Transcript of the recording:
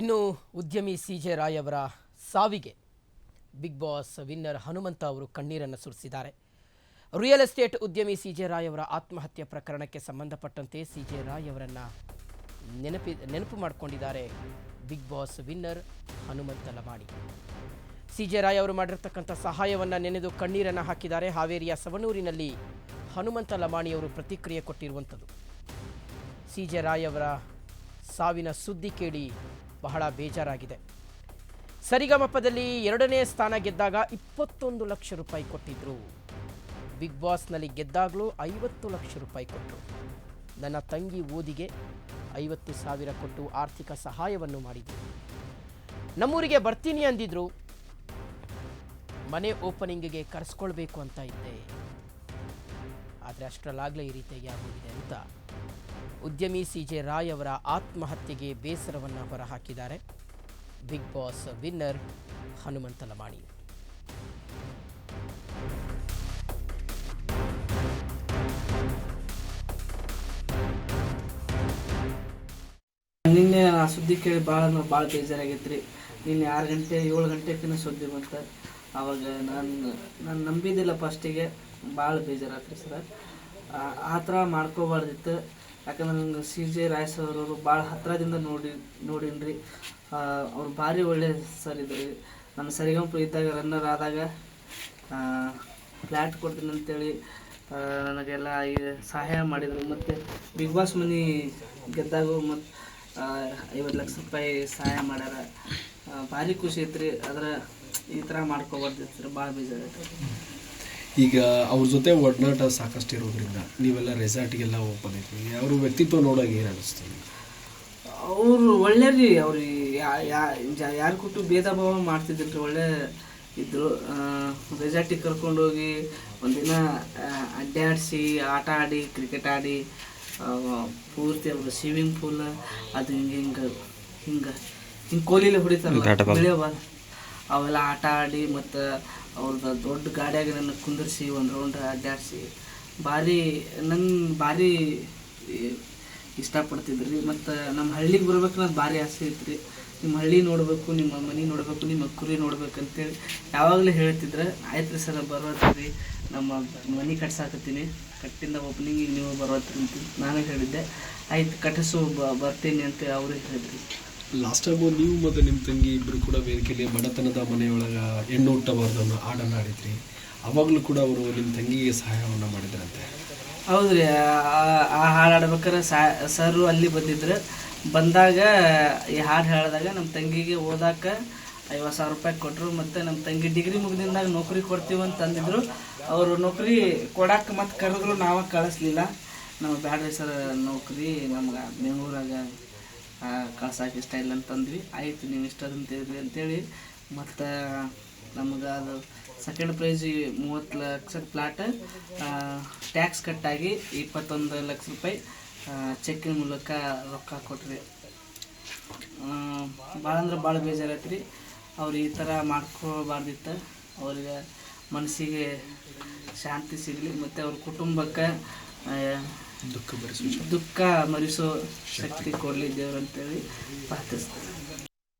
ಇನ್ನು ಉದ್ಯಮಿ C J Roy ಅವರ ಸಾವಿಗೆ ಬಿಗ್ ಬಾಸ್ ವಿನ್ನರ್ ಹನುಮಂತ ಅವರು ಕಣ್ಣೀರನ್ನು ಸುರಿಸಿದ್ದಾರೆ. ರಿಯಲ್ ಎಸ್ಟೇಟ್ ಉದ್ಯಮಿ ಸಿ ಜೆ ರಾಯ್ ಅವರ ಆತ್ಮಹತ್ಯೆ ಪ್ರಕರಣಕ್ಕೆ ಸಂಬಂಧಪಟ್ಟಂತೆ ಸಿ ಜೆ ರಾಯ್ ಅವರನ್ನು ನೆನಪಿ, ನೆನಪು ಮಾಡಿಕೊಂಡಿದ್ದಾರೆ Bigg Boss winner Hanumantha Lamani. C J Roy ಅವರು ಮಾಡಿರ್ತಕ್ಕಂಥ ಸಹಾಯವನ್ನು ನೆನೆದು ಕಣ್ಣೀರನ್ನು ಹಾಕಿದ್ದಾರೆ ಹಾವೇರಿಯ ಸವಣೂರಿನಲ್ಲಿ ಹನುಮಂತ ಲಮಾಣಿ ಅವರು ಪ್ರತಿಕ್ರಿಯೆ ಕೊಟ್ಟಿರುವಂಥದ್ದು. ಸಿ ಜೆ ರಾಯ್ ಅವರ ಸಾವಿನ ಸುದ್ದಿ ಕೇಳಿ ಬಹಳ ಬೇಜಾರಾಗಿದೆ. ಸರಿಗಮಪದಲ್ಲಿ ಎರಡನೇ ಸ್ಥಾನ ಗೆದ್ದಾಗ ಇಪ್ಪತ್ತೊಂದು ಲಕ್ಷ ರೂಪಾಯಿ ಕೊಟ್ಟಿದ್ರು. ಬಿಗ್ ಬಾಸ್ನಲ್ಲಿ ಗೆದ್ದಾಗಲೂ ಐವತ್ತು ಲಕ್ಷ ರೂಪಾಯಿ ಕೊಟ್ಟರು ನನ್ನ ತಂಗಿ ಓದಿಗೆ ಐವತ್ತು ಸಾವಿರ ಕೊಟ್ಟು ಆರ್ಥಿಕ ಸಹಾಯವನ್ನು ಮಾಡಿದ್ರು. ನಮ್ಮೂರಿಗೆ ಬರ್ತೀನಿ ಅಂದಿದ್ರು. ಮನೆ ಓಪನಿಂಗಿಗೆ ಕರೆಸ್ಕೊಳ್ಬೇಕು ಅಂತ ಇದ್ದೆ. ಆದರೆ ಅಷ್ಟರಲ್ಲಾಗಲೇ ಈ ರೀತಿಯಾಗಿ ಆಗೋಗಿದೆ ಅಂತ. ಉದ್ಯಮಿ ಸಿ ಜೆ ರಾಯ್ ಅವರ ಆತ್ಮಹತ್ಯೆಗೆ ಬೇಸರವನ್ನು ಹೊರಹಾಕಿದ್ದಾರೆ. Bigg Boss winner Hanumantha Lamani. ನಿನ್ನೆ ಆ ಸುದ್ದಿ ಕೇಳಿ ಭಾಳ ಭಾಳ ಬೇಜಾರಾಗೈತ್ರಿ. ನಿನ್ನೆ ಆರು ಗಂಟೆ, ಏಳು ಗಂಟೆಕಿನ ಸುದ್ದಿ ಬಂತ. ಅವಾಗ ನಾನು ನಾನು ನಂಬಿದ್ದಿಲ್ಲ ಫಸ್ಟಿಗೆ ಭಾಳ ಬೇಜಾರಾತ್ರಿ ಸರ್. ಆ ಥರ ಮಾಡ್ಕೋಬಾರ್ದಿತ್ತು. ಯಾಕಂದ್ರೆ ನಂಗೆ ಸಿ ಜೆ ರಾಯ್ ಸರ್ ಅವರು ಭಾಳ ಹತ್ತಿರದಿಂದ ನೋಡಿ, ನೋಡಿನ್ರಿ. ಅವ್ರು ಭಾರಿ ಒಳ್ಳೆ ಸರ್ ಇದ್ರಿ. ನಾನು ಸರಿಗಂಪು ಇದ್ದಾಗ ರನ್ನರ್ ಆದಾಗ ಫ್ಲ್ಯಾಟ್ ಕೊಡ್ತೀನಿ ಅಂತೇಳಿ ನನಗೆಲ್ಲ ಸಹಾಯ ಮಾಡಿದರು. ಮತ್ತು ಬಿಗ್ ಬಾಸ್ ಮನಿ ಗೆದ್ದಾಗ ಮತ್ತು ಐವತ್ತು ಲಕ್ಷ ರೂಪಾಯಿ ಸಹಾಯ ಮಾಡ್ಯಾರ. ಭಾರಿ ಖುಷಿ ಐತ್ರಿ. ಆದ್ರೆ ಈ ಥರ ಮಾಡ್ಕೊಬಾರ್ದಿತ್ತು ಭಾಳ ಬೇಜಾರೈತೆ ಈಗ ಅವ್ರ ಜೊತೆ ಒಡನಾಟ ಸಾಕಷ್ಟು ಇರೋದ್ರಿಂದ ನೀವೆಲ್ಲ ರೆಸಾರ್ಟ್ಗೆಲ್ಲ ಓಪನ್ ಐತಿ ಅವ್ರ ವ್ಯಕ್ತಿತ್ವ ನೋಡೋಕೆ ಏನು ಅನಿಸ್ತು ಅವರು ಒಳ್ಳೆಯವ್ರಿ ರೀ ಅವ್ರು ಯಾರು ಕೊಟ್ಟು ಭೇದ ಭಾವ ಮಾಡ್ತಿದ್ದಿಲ್ರಿ ಒಳ್ಳೆ ಇದ್ರು. ರೆಸಾರ್ಟಿಗೆ ಕರ್ಕೊಂಡೋಗಿ ಒಂದಿನ ಅಡ್ಡಾಡಿಸಿ ಆಟ ಆಡಿ ಕ್ರಿಕೆಟ್ ಆಡಿ ಪೂರ್ತಿ ಅವರು ಸ್ವಿಮ್ಮಿಂಗ್ ಪೂಲ್ ಅದು ಹಿಂಗೆ ಹಿಂಗೆ ಹಿಂಗೆ ಹಿಂಗೆ ಕೋಲಿಲೆ ಹೊಡಿತಾರಲ್ಲ ಬಾಲ್. ಅವೆಲ್ಲ ಆಟ ಆಡಿ ಮತ್ತು ಅವ್ರದ್ದು ದೊಡ್ಡ ಗಾಡಿಯಾಗ ನನ್ನ ಕುಂದಿರಿಸಿ, ಒಂದು ರೌಂಡ್ ಅಡ್ಡಾಡಿಸಿ. ಭಾರಿ, ನಂಗೆ ಭಾರಿ ಇಷ್ಟಪಡ್ತಿದ್ರು. ರೀ ಮತ್ತು ನಮ್ಮ ಹಳ್ಳಿಗೆ ಬರ್ಬೇಕು ಅನ್ನೋದು ಭಾರಿ ಆಸೆ ಐತ್ರಿ. ನಿಮ್ಮ ಹಳ್ಳಿ ನೋಡಬೇಕು, ನಿಮ್ಮ ಮನೆ ನೋಡಬೇಕು, ನಿಮ್ಮ ಕುರಿ ನೋಡ್ಬೇಕು ಅಂತೇಳಿ ಯಾವಾಗಲೂ ಹೇಳ್ತಿದ್ರೆ. ಆಯ್ತು ರೀ ಸರ್ ಬರೋತ್ರಿ ನಮ್ಮ ಮನೆ ಕಟ್ಸಾಕತ್ತೀನಿ. ಕಟ್ಟಿಂದ ಓಪನಿಂಗಿಗೆ ನೀವು ಬರೋತ್ರಿ ಅಂತ ನಾನು ಹೇಳಿದ್ದೆ. ಆಯ್ತು, ಕಟ್ಟಿಸು ಬರ್ತೀನಿ ಅಂತ ಅವರು ಹೇಳಿದ್ರಿ. ಲಾಸ್ಟ್ ಟೈಮು ನೀವು ಮತ್ತು ನಿಮ್ಮ ತಂಗಿ ಇಬ್ಬರು ಕೂಡ ವೇದಿಕೆಯಲ್ಲಿ ಬಡತನದ ಮನೆಯೊಳಗೆ ಹೆಣ್ಣು ಹುಟ್ಟಬಾರ್ದು ಅನ್ನೋ ಹಾಡನ್ನು ಆಡಿದ್ರಿ ಅವಾಗಲೂ ಕೂಡ ಅವರು ನಿಮ್ಮ ತಂಗಿಗೆ ಸಹಾಯವನ್ನು ಮಾಡಿದ್ರಂತೆ. ಹೌದ್ರಿ, ಆ- ಹಾಡು ಸಾ, ಸರು ಅಲ್ಲಿ ಬಂದಿದ್ರು. ಬಂದಾಗ ಈ ಹಾಡು ಹೇಳಿದಾಗ ನಮ್ಮ ತಂಗಿಗೆ ಓದಾಕ ಐವತ್ತು ಸಾವಿರ ರೂಪಾಯಿ ಕೊಟ್ಟರು ಮತ್ತು ನಮ್ಮ ತಂಗಿ ಡಿಗ್ರಿ ಮುಗಿದಿಂದಾಗ ನೌಕರಿ ಕೊಡ್ತೀವಿ ಅಂತ ಅಂದಿದ್ರು. ಅವರು ನೌಕರಿ ಕೊಡಕ್ಕೆ ಮತ್ತೆ ಕರೆದ್ರು, ನಾವೇ ಕಳಿಸ್ಲಿಲ್ಲ. ನಮ್ಮ ಬ್ಯಾಡ್ರಿ ಸರ್, ನೌಕರಿ ನಮ್ಗೆ, ಬೆಂಗಳೂರಾಗ ಕಳ್ಸಕ್ಕೆ ಇಷ್ಟ ಇಲ್ಲ ಅಂತಂದ್ವಿ ಆಯ್ತು, ನೀವು ಇಷ್ಟ ಅಂತೀರಿ ಅಂತೇಳಿ. ಮತ್ತು ನಮ್ಗೆ ಅದು ಸೆಕೆಂಡ್ ಪ್ರೈಸ್ ಮೂವತ್ತು ಲಕ್ಷ ಪ್ಲಾಟ್ ಟ್ಯಾಕ್ಸ್ ಕಟ್ಟಾಗಿ ಇಪ್ಪತ್ತೊಂದು ಲಕ್ಷ ರೂಪಾಯಿ ಚೆಕ್ಕಿನ ಮೂಲಕ ರೊಕ್ಕ ಕೊಟ್ರಿ. ಭಾಳ ಅಂದ್ರೆ ಭಾಳ ಬೇಜಾರೈತೆ ರೀ ಅವ್ರು ಈ ಥರ ಮಾಡ್ಕೋಬಾರ್ದಿತ್ತು. ಅವ್ರಿಗೆ ಮನಸ್ಸಿಗೆ ಶಾಂತಿ ಸಿಗಲಿ, ಮತ್ತು ಅವ್ರ ಕುಟುಂಬಕ್ಕೆ ದುಃಖ ಭರಿಸುವ ದುಃಖ ಮರಿಸೋ ಶಕ್ತಿ ಕೊಡಲಿ ದೇವ್ರು ಅಂತೇಳಿ ಪ್ರಾರ್ಥಿಸ್ತಾರೆ